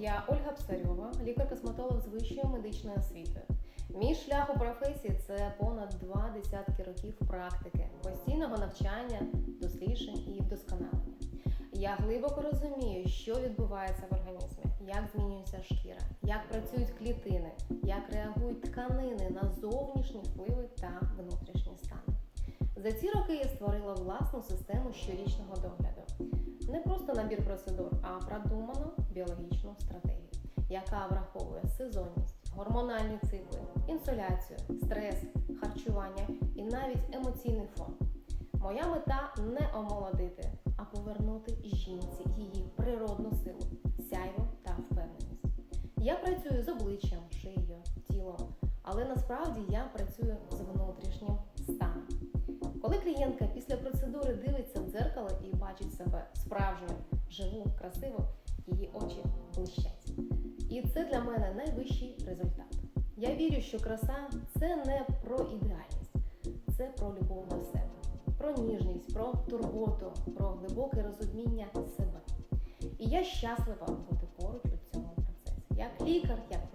Я Ольга Псарьова, лікар-косметолог з вищою медичною освітою. Мій шлях у професії це понад два десятки років практики, постійного навчання, досліджень і вдосконалення. Я глибоко розумію, що відбувається в організмі, як змінюється шкіра, як працюють клітини, як реагують тканини на зовнішні впливи та внутрішні стани. За ці роки я створила власну систему щорічного догляду. Не просто набір процедур, а продуману біологічну стратегію, яка враховує сезонність, гормональні цикли, інсоляцію, стрес, харчування і навіть емоційний фон. Моя мета не омолодити, а повернути жінці її природну силу, сяйво та впевненість. Я працюю з обличчям, шиєю, тілом, але насправді я працюю з внутрішнім станом. Коли клієнтка після процедури дивиться в дзеркало і бачить себе справжньою, живу, красиву, це для мене найвищий результат. Я вірю, що краса це не про ідеальність, це про любов до себе, про ніжність, про турботу, про глибоке розуміння себе. І я щаслива бути поруч у цьому процесі. Як лікар, як